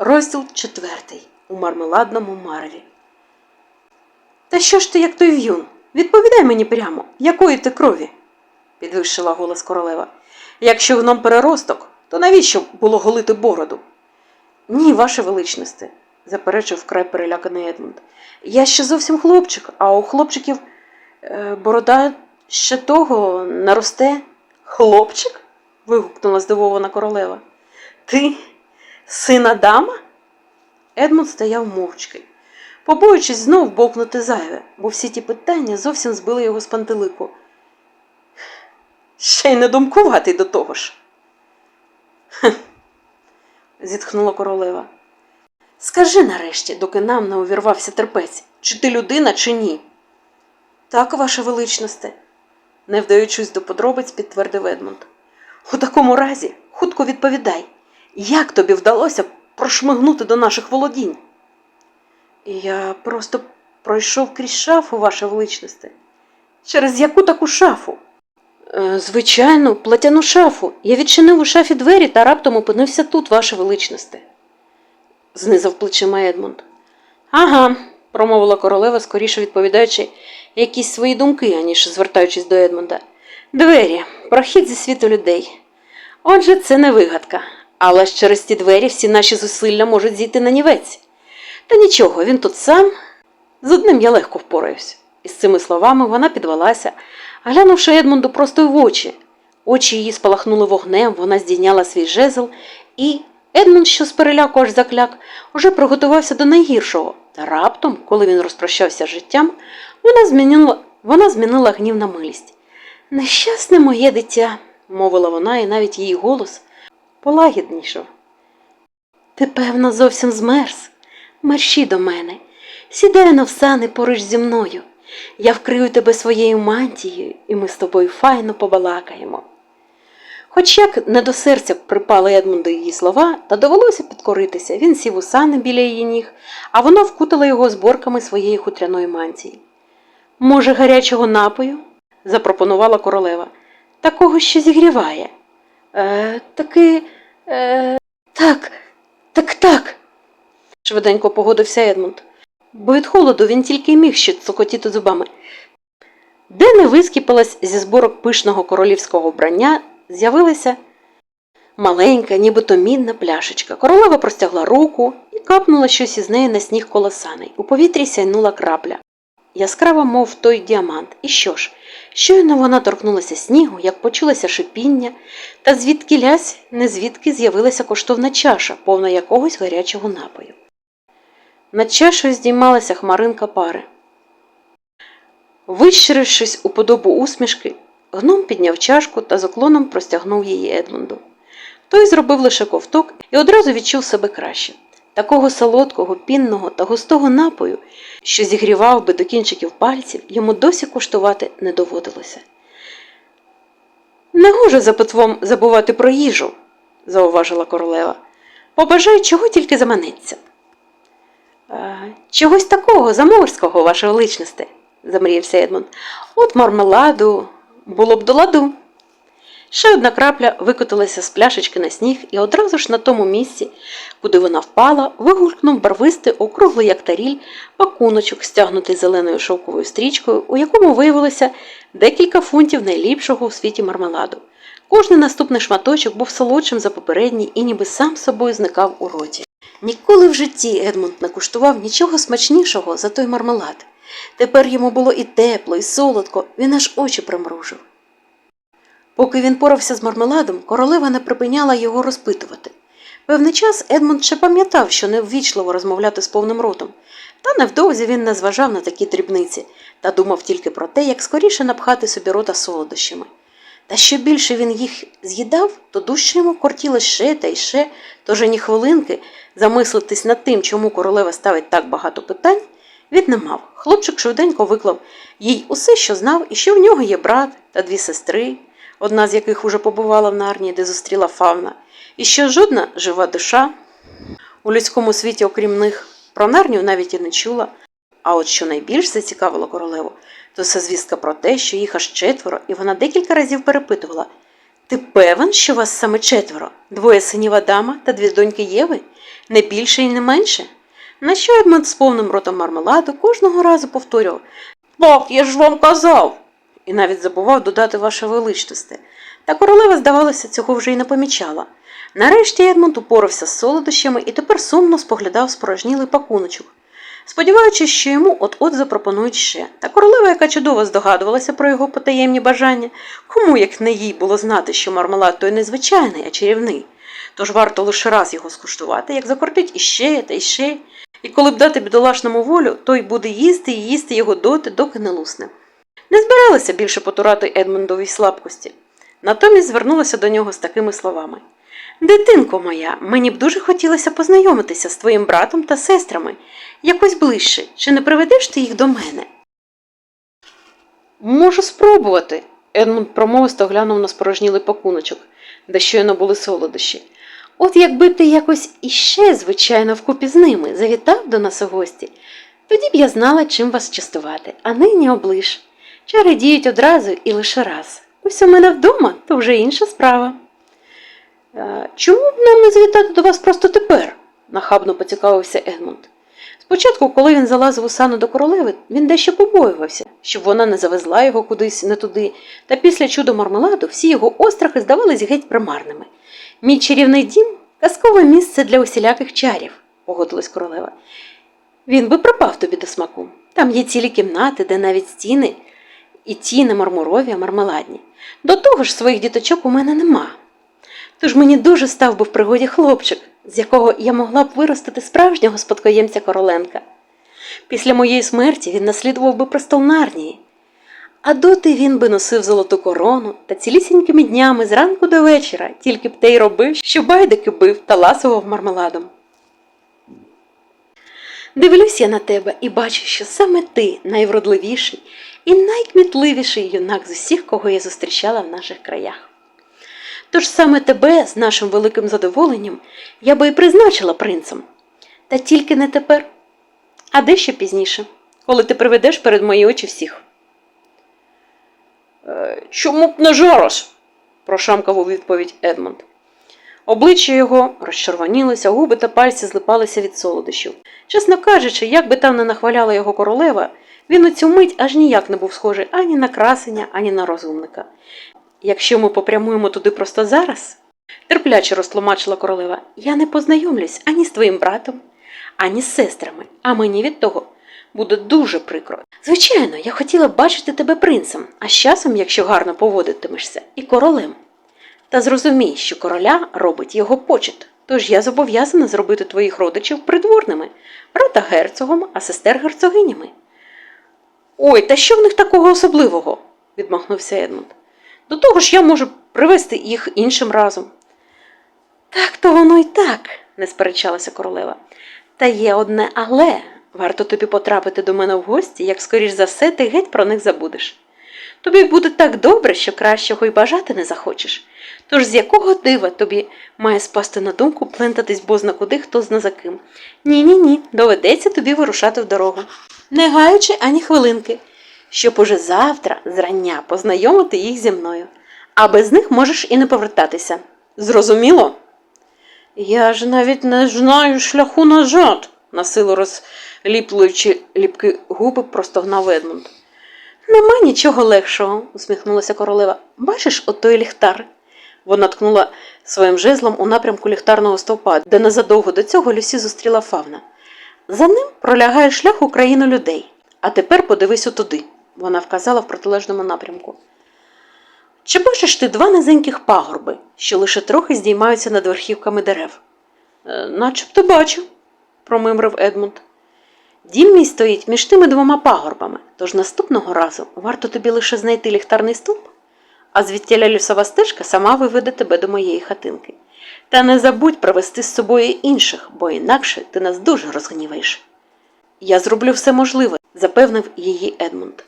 Розділ четвертий у мармеладному мареві. Та що ж ти, як той в'юн? Відповідай мені прямо, якої ти крові? підвищила голос королева. Якщо гном переросток, то навіщо було голити бороду? Ні, ваше величносте, заперечив вкрай переляканий Едмунд. Я ще зовсім хлопчик, а у хлопчиків е, борода ще того наросте. Хлопчик? вигукнула здивована королева. Ти син Адама? Едмунд стояв мовчки, побоюючись знов бовкнути зайве, бо всі ті питання зовсім збили його з пантелику. Ще й не думкуватий до того ж. Зітхнула королева. Скажи нарешті, доки нам не увірвався терпець, чи ти людина, чи ні? Так, ваше величносте, не вдаючись до подробиць, підтвердив Едмунд. У такому разі, хутко відповідай, як тобі вдалося прошмигнути до наших володінь? Я просто пройшов крізь шафу, ваше величносте. Через яку таку шафу? «Е, Звичайно, платяну шафу. Я відчинив у шафі двері та раптом опинився тут, ваше величносте, знизав плечима Едмунд. Ага, промовила королева, скоріше відповідаючи якісь свої думки, аніж звертаючись до Едмунда. Двері, прохід зі світу людей. Отже, це не вигадка, але ж через ті двері всі наші зусилля можуть зійти на нівець. Та нічого, він тут сам. З одним я легко впораюсь. Із цими словами вона підвелася, глянувши Едмунду просто в очі. Очі її спалахнули вогнем, вона здійняла свій жезл, і Едмунд, що з переляку аж закляк, уже приготувався до найгіршого. Та раптом, коли він розпрощався з життям, вона змінила, вона змінила гнів на милість. Нещасне моє дитя, мовила вона, і навіть її голос полагіднішав. Ти, певно, зовсім змерз. Мерщі до мене, сідай на всани поруч зі мною. Я вкрию тебе своєю мантією, і ми з тобою файно побалакаємо. Хоч як не до серця припали Едмунду її слова, та довелося підкоритися, він сів у сани біля її ніг, а вона вкутала його зборками своєї хутряної мантії. Може, гарячого напою? запропонувала королева. Такого, що зігріває. Е, таки. Е, так, так, так. швиденько погодився Едмунд. Бо від холоду він тільки й міг ще цокотіти зубами. Де не вискіпалась зі зборок пишного королівського вбрання, з'явилася маленька, нібито мідна пляшечка. Королева простягла руку і капнула щось із неї на сніг колосаний. У повітрі сяйнула крапля. Яскрава, мов той діамант. І що ж? Щойно вона торкнулася снігу, як почулося шипіння, та звідки лясь, не звідки з'явилася коштовна чаша, повна якогось гарячого напою. Над чашею здіймалася хмаринка пари. Вищирившись у подобу усмішки, гном підняв чашку та з оклоном простягнув її Едмунду. Той зробив лише ковток і одразу відчув себе краще. Такого солодкого, пінного та густого напою, що зігрівав би до кінчиків пальців, йому досі куштувати не доводилося. Не гоже за потвом забувати про їжу, зауважила королева. Побажай, чого тільки заманеться. «Е, Чогось такого заморського, ваше величносте, замріявся Едмунд. От мармеладу було б до ладу. Ще одна крапля викотилася з пляшечки на сніг, і одразу ж на тому місці, куди вона впала, вигулькнув барвистий, округлий, як таріль, пакуночок, стягнутий зеленою шовковою стрічкою, у якому виявилося декілька фунтів найліпшого у світі мармеладу. Кожний наступний шматочок був солодшим за попередній і ніби сам собою зникав у роті. Ніколи в житті Едмунд не куштував нічого смачнішого за той мармелад. Тепер йому було і тепло, і солодко, він аж очі примружив. Поки він порався з мармеладом, королева не припиняла його розпитувати. Певний час Едмунд ще пам'ятав, що неввічливо розмовляти з повним ротом, та невдовзі він не зважав на такі дрібниці та думав тільки про те, як скоріше напхати собі рота солодощами. Та що більше він їх з'їдав, то дужче йому кортіло ще та й ще, тож ані хвилинки замислитись над тим, чому королева ставить так багато питань, він не мав. Хлопчик швиденько виклав їй усе, що знав, і що в нього є брат та дві сестри, одна з яких уже побувала в Нарнії, де зустріла фавна, і що жодна жива душа у людському світі, окрім них, про Нарнію навіть і не чула. А от що найбільш зацікавило королеву, то це звістка про те, що їх аж четверо, і вона декілька разів перепитувала Ти певен, що вас саме четверо? Двоє синів Адама та дві доньки Єви? Не більше і не менше. На що Едмонд з повним ротом мармеладу кожного разу повторював Так, я ж вам казав. І навіть забував додати ваше величносте. Та королева, здавалося, цього вже й не помічала. Нарешті Едмонд упорався з солодощами і тепер сумно споглядав спорожнілий пакуночок, сподіваючись, що йому от-от запропонують ще. Та королева, яка чудово здогадувалася про його потаємні бажання, кому як не їй було знати, що мармелад той не звичайний, а чарівний. Тож варто лише раз його скуштувати, як закортить іще та іще. І коли б дати бідолашному волю, той буде їсти і їсти його доти, доки не лусне. Не збиралася більше потурати Едмондовій слабкості. Натомість звернулася до нього з такими словами: Дитинко моя, мені б дуже хотілося познайомитися з твоїм братом та сестрами якось ближче, чи не приведеш ти їх до мене? Можу спробувати. Едмунд промовисто глянув на спорожнілий пакуночок, де щойно були солодощі. От якби ти якось іще, звичайно, вкупі з ними завітав до нас у гості, тоді б я знала, чим вас частувати, а нині облиш. Чари діють одразу і лише раз. Ось у мене вдома, то вже інша справа. «Е, Чому б нам не завітати до вас просто тепер? нахабно поцікавився Едмунд. Спочатку, коли він залазив у сану до королеви, він дещо побоювався, щоб вона не завезла його кудись не туди, та після чудо мармеладу всі його острахи здавались геть примарними. Мій чарівний дім казкове місце для усіляких чарів, погодилась королева. Він би припав тобі до смаку. Там є цілі кімнати, де навіть стіни і ті не мармурові, а мармеладні. До того ж своїх діточок у мене нема. Тож мені дуже став би в пригоді хлопчик, з якого я могла б виростити справжнього спадкоємця Короленка. Після моєї смерті він наслідував би престол Нарнії. А доти він би носив золоту корону та цілісінькими днями зранку до вечора тільки б те й робив, що байдики бив та ласував мармеладом. Дивлюсь я на тебе і бачу, що саме ти найвродливіший і найкмітливіший юнак з усіх, кого я зустрічала в наших краях. Тож саме тебе з нашим великим задоволенням я би і призначила принцем. Та тільки не тепер, а дещо пізніше, коли ти приведеш перед мої очі всіх. «Е, Чому б не зараз? прошамкав у відповідь Едмонд. Обличчя його розчервонілося, губи та пальці злипалися від солодощів. Чесно кажучи, як би там не нахваляла його королева, він у цю мить аж ніяк не був схожий ані на красення, ані на розумника. Якщо ми попрямуємо туди просто зараз, терпляче розтлумачила королева, я не познайомлюсь ані з твоїм братом, ані з сестрами, а мені від того буде дуже прикро. Звичайно, я хотіла бачити тебе принцем, а з часом, якщо гарно поводитимешся, і королем. Та зрозумій, що короля робить його почет, тож я зобов'язана зробити твоїх родичів придворними, брата герцогом, а сестер герцогинями. Ой, та що в них такого особливого? відмахнувся Едмунд. До того ж я можу привезти їх іншим разом. Так то воно й так, не сперечалася королева. Та є одне але. Варто тобі потрапити до мене в гості, як скоріш за все ти геть про них забудеш. Тобі буде так добре, що кращого й бажати не захочеш. Тож з якого дива тобі має спасти на думку плентатись бозна куди хто зна за ким? Ні, ні, ні, доведеться тобі вирушати в дорогу, не гаючи ані хвилинки, щоб уже завтра зрання познайомити їх зі мною, а без них можеш і не повертатися. Зрозуміло? Я ж навіть не знаю шляху назад, насилу розліплюючи ліпки губи, простогнав Едмунд. Нема нічого легшого, усміхнулася королева. Бачиш отой ліхтар? Вона ткнула своїм жезлом у напрямку ліхтарного стовпа, де незадовго до цього Люсі зустріла фавна. За ним пролягає шлях у країну людей. А тепер подивись отуди, вона вказала в протилежному напрямку. Чи бачиш ти два низеньких пагорби, що лише трохи здіймаються над верхівками дерев? «Е, Начебто бачу, промимрив Едмунд. Дім мій стоїть між тими двома пагорбами, тож наступного разу варто тобі лише знайти ліхтарний стовп, а звідтіля лісова стежка сама виведе тебе до моєї хатинки. Та не забудь привезти з собою інших, бо інакше ти нас дуже розгніваєш. Я зроблю все можливе, запевнив її Едмунд.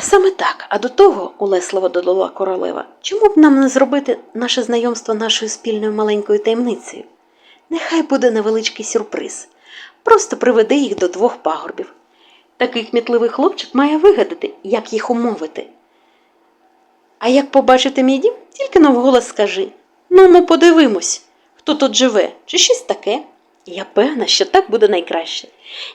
Саме так, а до того, улесливо додала королева, чому б нам не зробити наше знайомство нашою спільною маленькою таємницею? Нехай буде невеличкий сюрприз. Просто приведи їх до двох пагорбів. Такий кмітливий хлопчик має вигадати, як їх умовити. А як побачити мій дім, тільки навголос скажи ну, ми подивимось, хто тут живе, чи щось таке. Я певна, що так буде найкраще.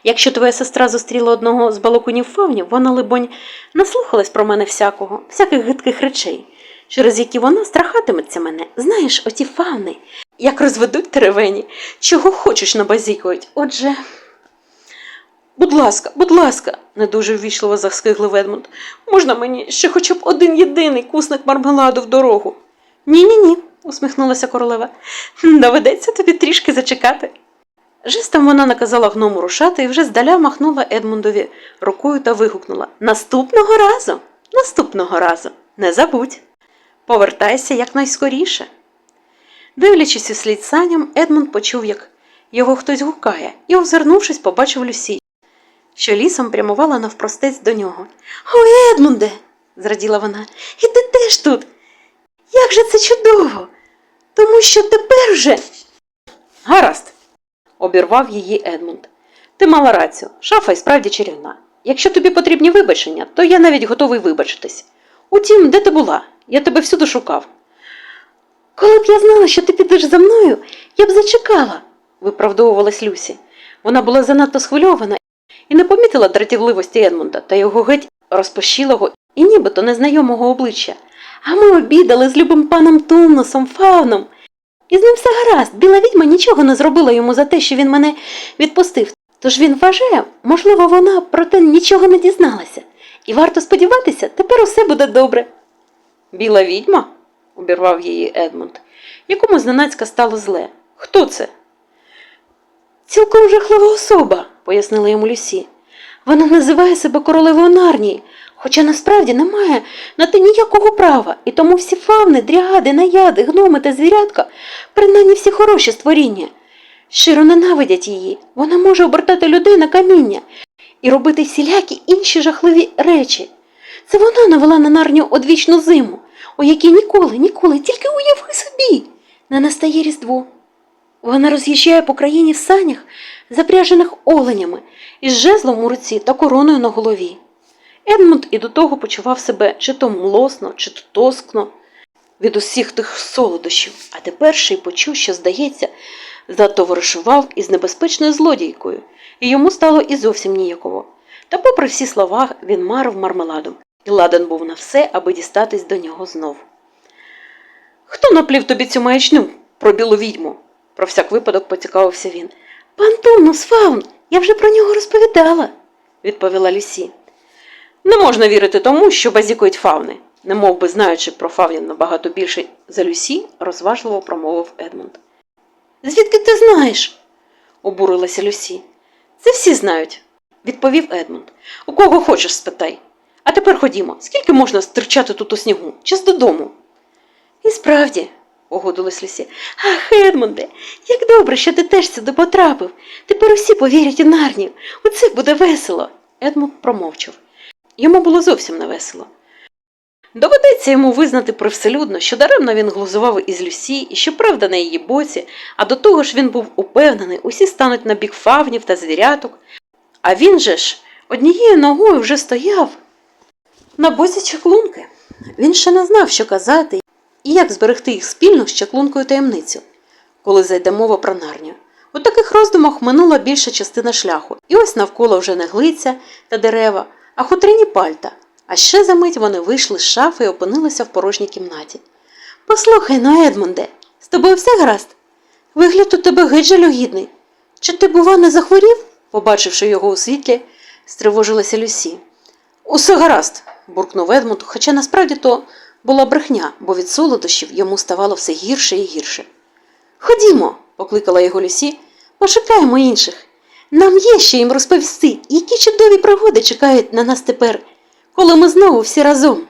Якщо твоя сестра зустріла одного з балакунів фавнів, вона, либонь, наслухалась про мене всякого, всяких гидких речей, через які вона страхатиметься мене. Знаєш, оті фавни, як розведуть теревені, чого хочеш набазікують. Отже. Будь ласка, будь ласка, не дуже ввічливо заскиглив Едмунд. Можна мені ще хоча б один єдиний кусник мармеладу в дорогу? Ні, ні, ні, усміхнулася королева. Доведеться тобі трішки зачекати. Жестом вона наказала гному рушати і вже здаля махнула Едмундові рукою та вигукнула Наступного разу, наступного разу, не забудь. Повертайся якнайскоріше. Дивлячись у слід саням, Едмунд почув, як його хтось гукає, і, озирнувшись, побачив Люсі, що лісом прямувала навпростець до нього. О, Едмунде, зраділа вона, і ти теж тут. Як же це чудово! Тому що тепер вже. Гаразд, обірвав її Едмунд. Ти мала рацію, шафа й справді чарівна. Якщо тобі потрібні вибачення, то я навіть готовий вибачитись. Утім, де ти була? Я тебе всюди шукав. Коли б я знала, що ти підеш за мною, я б зачекала, виправдовувалась Люсі. Вона була занадто схвильована і не помітила дратівливості Едмунда та його геть розпощілого і нібито незнайомого обличчя. А ми обідали з любим паном Тумносом, Фауном. І з ним все гаразд. Біла відьма нічого не зробила йому за те, що він мене відпустив. Тож він вважає, можливо, вона про те нічого не дізналася. І варто сподіватися, тепер усе буде добре. Біла відьма? обірвав її Едмунд. Якому зненацька стало зле. Хто це? Цілком жахлива особа, пояснила йому Люсі. Вона називає себе королевою Нарнії, хоча насправді не має на те ніякого права, і тому всі фавни, дряди, наяди, гноми та звірятка, принаймні всі хороші створіння. Щиро ненавидять її. Вона може обертати людей на каміння і робити всілякі інші жахливі речі. Це вона навела на нарнію одвічну зиму, у якій ніколи, ніколи, тільки уяви собі, не настає Різдво. Вона роз'їжджає по країні в санях, запряжених оленями, із жезлом у руці та короною на голові. Едмунд і до того почував себе чи то млосно, чи то тоскно від усіх тих солодощів, а тепер ще й почув, що, здається, затоваришував із небезпечною злодійкою, і йому стало і зовсім ніяково. Та, попри всі слова, він марив мармеладом, і ладен був на все, аби дістатись до нього знов. Хто наплів тобі цю маячню про білу відьму? про всяк випадок поцікавився він. Пан Томнус Фаун, я вже про нього розповідала, відповіла Люсі. Не можна вірити тому, що базікують фавни, не мов би знаючи про фавнів набагато більше за Люсі, розважливо промовив Едмунд. Звідки ти знаєш? обурилася Люсі. Це всі знають, відповів Едмунд. У кого хочеш, спитай. А тепер ходімо, скільки можна стирчати тут у снігу? Час додому. І справді, погодилась Люсі. Ах, Едмунде, як добре, що ти теж сюди потрапив. Тепер усі повірять у нарнію. Оце буде весело. Едмунд промовчав. Йому було зовсім не весело. Доведеться йому визнати привселюдно, що даремно він глузував із Люсі, і що правда на її боці, а до того ж він був упевнений, усі стануть на бік фавнів та звіряток. А він же ж однією ногою вже стояв на боці чаклунки. Він ще не знав, що казати і як зберегти їх спільну з чаклункою таємницю, коли зайде мова про нарню. У таких роздумах минула більша частина шляху, і ось навколо вже не глиця та дерева, а хутрині пальта. А ще за мить вони вийшли з шафи і опинилися в порожній кімнаті. Послухай ну, Едмунде, з тобою все гаразд? Вигляд у тебе геть жалюгідний. Чи ти, бува, не захворів? Побачивши його у світлі, стривожилася Люсі. Усе гаразд, буркнув Едмунд, хоча насправді то була брехня, бо від солодощів йому ставало все гірше і гірше. Ходімо, покликала його Люсі, пошукаємо інших. Нам є ще їм розповісти, які чудові пригоди чекають на нас тепер, коли ми знову всі разом.